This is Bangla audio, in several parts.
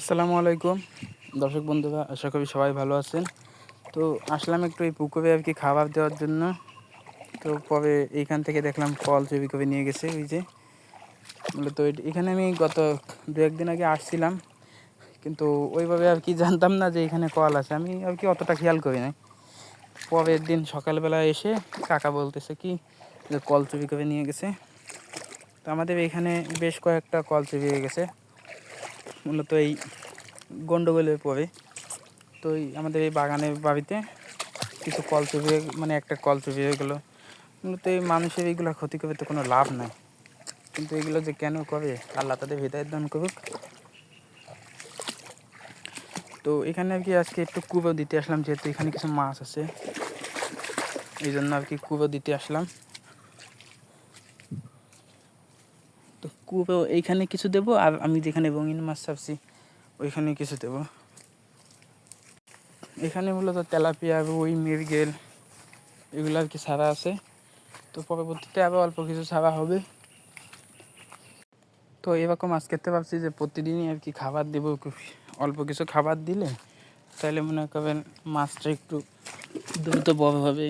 আসসালামু আলাইকুম। দর্শক বন্ধুরা, আশা করি সবাই ভালো আছেন। তো আসলাম একটু এই পুকুরে আর কি খাবার দেওয়ার জন্য। তো পরে এইখান থেকে দেখলাম কল ছবি করে নিয়ে গেছে ওই যে। মূলত এখানে আমি গত দু একদিন আগে আসছিলাম। কিন্তু ওইভাবে আর কি জানতাম না যে এখানে কল আছে। আমি আর কি অতটা খেয়াল করি নাই। পরের দিন সকালবেলা এসে কাকা বলতেছে কি যে কল চুরি করে নিয়ে গেছে। তো আমাদের এখানে বেশ কয়েকটা কল চুরি হয়ে গেছে। মূলত এই গন্ডগোলের পরে তো এই আমাদের এই বাগানের বাড়িতে কিছু কল হয়ে- মানে একটা কল চুরি হয়ে গেলো। মূলত এই মানুষের এইগুলো ক্ষতি করে তো কোনো লাভ নাই। কিন্তু এগুলো যে কেন করে, আল্লাহ তাদের হৃদায়ত দান করুক। তো এখানে আর কি আজকে একটু কুবো দিতে আসলাম, যেহেতু এখানে কিছু মাছ আছে। এই জন্য আর কি কুবো দিতে আসলাম। কুবো এইখানে কিছু দেবো আর আমি যেখানে রঙিন মাছ ছাড়ছি ওইখানে কিছু দেবো। এখানে মূলত তেলাপিয়া, রুই, মৃগেল এগুলো আর কি ছাড়া আছে? তো পরবর্তীতে আবার অল্প কিছু ছাড়া হবে। তো এরকম আজকে তো ভাবছি যে প্রতিদিনই আর কি খাবার দেবো অল্প কিছু খাবার দিলে তাহলে মনে করেন মাছটা একটু দ্রুত বড় হবে।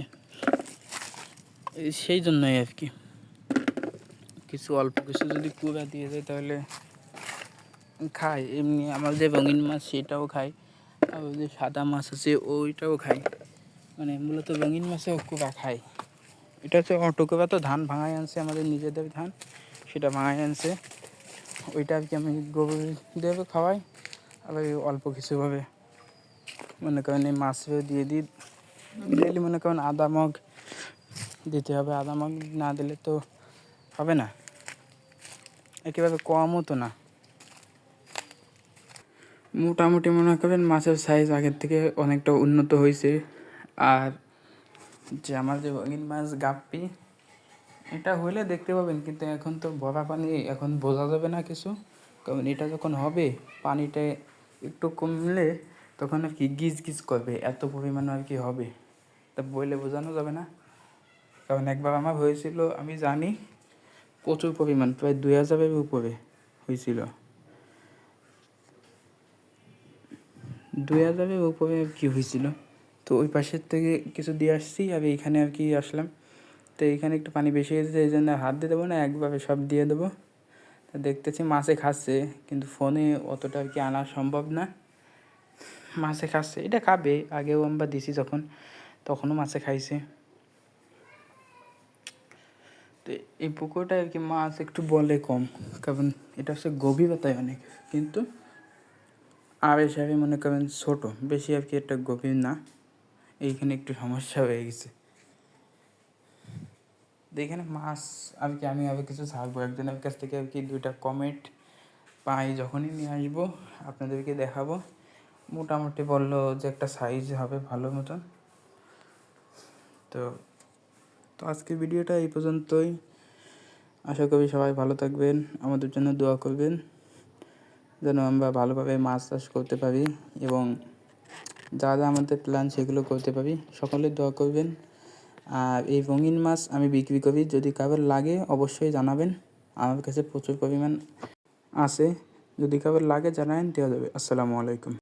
সেই জন্যই আর কি। কিছু, অল্প কিছু যদি কুড়া দিয়ে যায় তাহলে খাই এমনি আমার যে রঙিন মাছ সেটাও খাই আর যে সাদা মাছ আছে ওইটাও খাই মানে মূলত রঙিন মাছেও কুড়া খাই এটা হচ্ছে অটোকোবা তো ধান ভাঙাই আনছে আমাদের নিজেদের ধান, সেটা ভাঙাই আনছে। ওইটা আর কি আমি গরু দেবে খাওয়াই আবার অল্প কিছুভাবে। মনে করেন এই মাছও দিয়ে দিই। ডেলি মনে করেন আদা, মগ দিতে হবে। আদা, মগ না দিলে তো হবে না? একেবারে কমও তো না। মোটামুটি মনে করেন মাছের সাইজ আগের থেকে অনেকটা উন্নত হয়েছে। আর যে আমার যে রঙিন মাছ গাপ্পি, এটা হলে দেখতে পাবেন, কিন্তু এখন তো ভরা পানি, এখন বোঝা যাবে না কিছু। কারণ এটা যখন হবে, পানিটা একটু কমলে তখন আর কি গিজ গিজ করবে, এত পরিমাণ আর কি হবে। তা বইলে বোঝানো যাবে না। কারণ একবার আমার হয়েছিল, আমি জানি প্রচুর পরিমাণ, প্রায় দুই হাজারের উপরে হয়েছিল। দুই হাজারের উপরে কি হয়েছিল। তো ওই পাশের থেকে কিছু দিয়ে আসছি আর এইখানে আর কি আসলাম। তো এইখানে একটু পানি বেশি হয়েছে, এই জন্য হাত দিয়ে দেবো না একভাবে সব দিয়ে দেবো। তা দেখতেছি মাছে খাচ্ছে, কিন্তু ফোনে অতটা আর কি আনা সম্ভব না। মাছে খাচ্ছে, এটা খাবে, আগেও আমরা দিছি যখন, তখনও মাছে খাইছে। তো এই পুকুরটা আর কি মাছ একটু বলে কম, কারণ এটা হচ্ছে গভীরতায় অনেক। কিন্তু আর হিসাবে মনে করেন ছোট, বেশি আর কি একটা গভীর না। এইখানে একটু সমস্যা হয়ে গেছে। এখানে মাছ আর কি আমি আবার কিছু ছাড়বো। একজনের কাছ থেকে আর কি দুইটা কমেন্ট পাই, যখনই নিয়ে আসব, আপনাদেরকে দেখাবো। মোটামুটি বলল যে একটা সাইজ হবে ভালো মতন। তো তো আজকের ভিডিওটা এই পর্যন্তই। আশা করি সবাই ভালো থাকবেন, আমাদের জন্য দোয়া করবেন, যেন আমরা ভালোভাবে মাছ চাষ করতে পারি এবং যা যা আমাদের প্ল্যান সেগুলো করতে পারি, সকলে দোয়া করবেন। আর এই রঙিন মাছ আমি বিক্রি করি, যদি কারোর লাগে অবশ্যই জানাবেন, আমার কাছে প্রচুর পরিমাণ আছে, যদি কারোর লাগে জানাবেন, দেওয়া যাবে। আসসালামু আলাইকুম।